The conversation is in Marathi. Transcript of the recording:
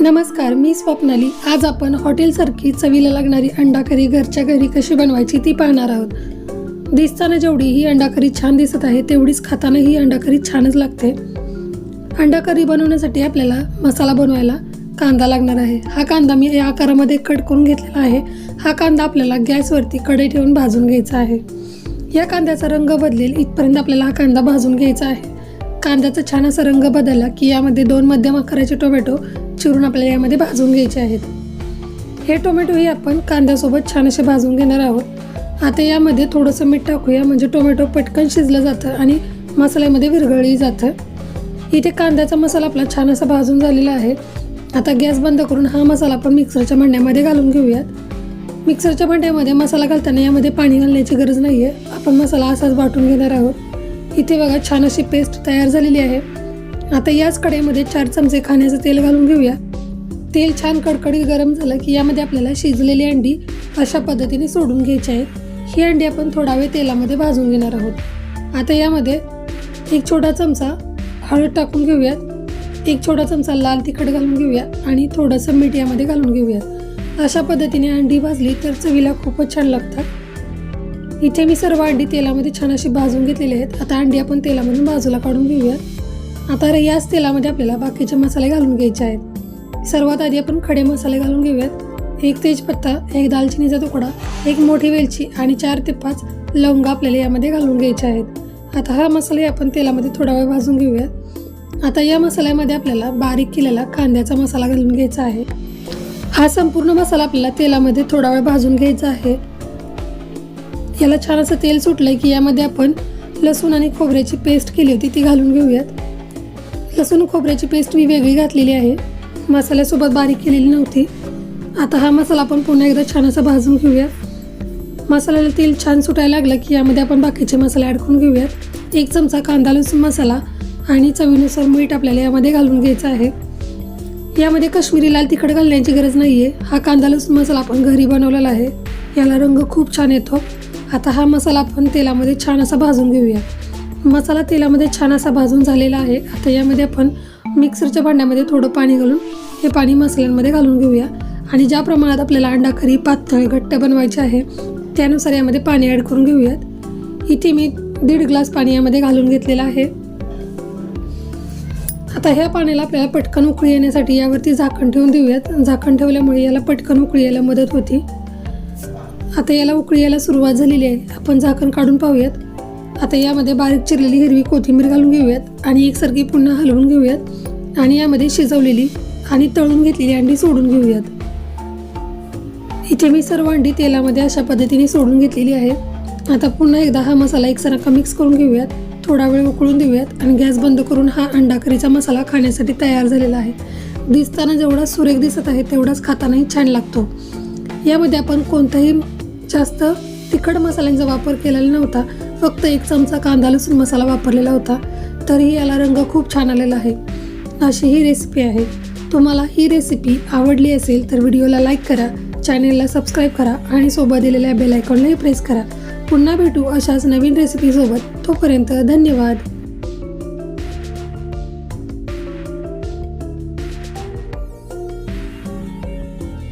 नमस्कार मी स्वप्नाली. आज आपण हॉटेलसारखी चवीला लागणारी अंडा करी घरच्या घरी कशी बनवायची ती पाहणार आहोत. दिसताना जेवढी ही अंडा करी छान दिसत आहे तेवढीच खाताना ही अंडा करी छानच लागते. अंडा करी बनवण्यासाठी आपल्याला मसाला बनवायला कांदा लागणार आहे. हा कांदा मी या आकारामध्ये कट करून घेतलेला आहे. हा कांदा आपल्याला गॅसवरती कढई ठेवून भाजून घ्यायचा आहे. या कांद्याचा रंग बदलेल इथपर्यंत आपल्याला हा कांदा भाजून घ्यायचा आहे. कांद्याचा छान असा रंग बदलला की यामध्ये दोन मध्यम आकाराचे टोमॅटो चिरून आपल्याला यामध्ये भाजून घ्यायचे आहेत. हे टोमॅटोही आपण कांद्यासोबत छान असे भाजून घेणार आहोत. आता यामध्ये थोडंसं मीठ टाकूया म्हणजे टोमॅटो पटकन शिजलं जातं आणि मसाल्यामध्ये विरघळली जातं. इथे कांद्याचा मसाला आपला छान असा भाजून झालेला आहे. आता गॅस बंद करून हा मसाला आपण मिक्सरच्या भांड्यामध्ये घालून घेऊयात. मिक्सरच्या भांड्यामध्ये मसाला घालताना यामध्ये पाणी घालण्याची गरज नाही आहे आपण मसाला असाच वाटून घेणार आहोत. इथे बघा छान अशी पेस्ट तयार झालेली आहे. आता याच कढईमध्ये चार चमचे खाण्याचं तेल घालून घेऊया. तेल छान कडकडीत गरम झालं की यामध्ये आपल्याला शिजलेली अंडी अशा पद्धतीने सोडून घ्यायची आहेत. ही अंडी आपण थोडा वेळ तेलामध्ये भाजून घेणार आहोत. आता यामध्ये एक छोटा चमचा हळद टाकून घेऊयात. एक छोटा चमचा लाल तिखट घालून घेऊया आणि थोडंसं मीठ यामध्ये घालून घेऊयात. अशा पद्धतीने अंडी भाजली तर चवीला खूपच छान लागतात. इथे मी सर्व अंडी तेलामध्ये छान अशी भाजून घेतलेली आहेत. आता अंडी आपण तेलामधून बाजूला काढून घेऊयात. आता याच तेलामध्ये आपल्याला बाकीचे मसाले घालून घ्यायचे आहेत. सर्वात आधी आपण खडे मसाले घालून घेऊयात. एक तेजपत्ता एक दालचिनीचा तुकडा एक मोठी वेलची आणि चार ते पाच लवंग आपल्याला यामध्ये घालून घ्यायचे आहेत. आता हा मसाले आपण तेलामध्ये थोडा वेळ भाजून घेऊयात. आता या मसाल्यामध्ये आपल्याला बारीक केलेला कांद्याचा मसाला घालून घ्यायचा आहे. हा संपूर्ण मसाला आपल्याला तेलामध्ये थोडा वेळ भाजून घ्यायचा आहे. याला छान असं तेल सुटलं की यामध्ये आपण लसूण आणि खोबऱ्याची पेस्ट केली होती ती घालून घेऊयात. लसूण खोबऱ्याची पेस्ट मी वेगळी घातलेली आहे. मसाल्यासोबत बारीक केलेली नव्हती. आता हा मसाला आपण पुन्हा एकदा छान असा भाजून घेऊयात. मसाल्याला तेल छान सुटायला लागलं की यामध्ये आपण बाकीचे मसाले ॲड करून घेऊयात. एक चमचा कांदा लसूण मसाला आणि चवीनुसार मीठ आपल्याला यामध्ये घालून घ्यायचं आहे. यामध्ये काश्मीरी लाल तिखट घालण्याची गरज नाही आहे हा कांदा लसूण मसाला आपण घरी बनवलेला आहे. याला रंग खूप छान येतो. आता हा मसाला आपण तेलामध्ये छान असा भाजून घेऊया मसाला तेलामध्ये छान असा भाजून झालेला आहे. आता यामध्ये आपण मिक्सरच्या भांड्यामध्ये थोडं पाणी घालून हे पाणी मसाल्यांमध्ये घालून घेऊया. आणि ज्या प्रमाणात आपल्याला अंडा खरी पातळ घट्ट बनवायचे आहे त्यानुसार यामध्ये पाणी ॲड करून घेऊयात. इथे मी दीड ग्लास पाणी यामध्ये घालून घेतलेलं आहे. आता ह्या पाण्याला आपल्याला पटकन उकळी येण्यासाठी यावरती झाकण ठेवून देऊयात. झाकण ठेवल्यामुळे याला पटकन उकळी यायला मदत होती. आता याला उकळी यायला सुरुवात झालेली आहे. आपण झाकण काढून पाहूयात. आता यामध्ये बारीक चिरलेली हिरवी कोथिंबीर घालून घेऊयात आणि एकसारखी पुन्हा हलवून घेऊयात. आणि यामध्ये शिजवलेली आणि तळून घेतलेली अंडी सोडून घेऊयात. इथे मी सर्व अंडी तेलामध्ये अशा पद्धतीने सोडून घेतलेली आहे. आता पुन्हा एकदा हा मसाला एकसारखा मिक्स करून घेऊयात. थोडा वेळ उकळून देऊयात आणि गॅस बंद करून हा अंडा करीचा मसाला खाण्यासाठी तयार झालेला आहे. दिसताना जेवढा सुरेख दिसत आहे तेवढाच खातानाही छान लागतो. यामध्ये आपण कोणताही जास्त तिखट मसाल्यांचा वापर केलेला नव्हता. फक्त एक चमचा कांदा लसूण मसाला वापरलेला होता तरीही याला रंग खूप छान आलेला आहे. अशी ही रेसिपी आहे. तुम्हाला ही रेसिपी आवडली असेल तर व्हिडिओला लाईक करा चॅनेलला सबस्क्राईब करा आणि सोबत दिलेल्या बेल आयकॉनलाही प्रेस करा. पुन्हा भेटू अशाच नवीन रेसिपीसोबत तोपर्यंत धन्यवाद.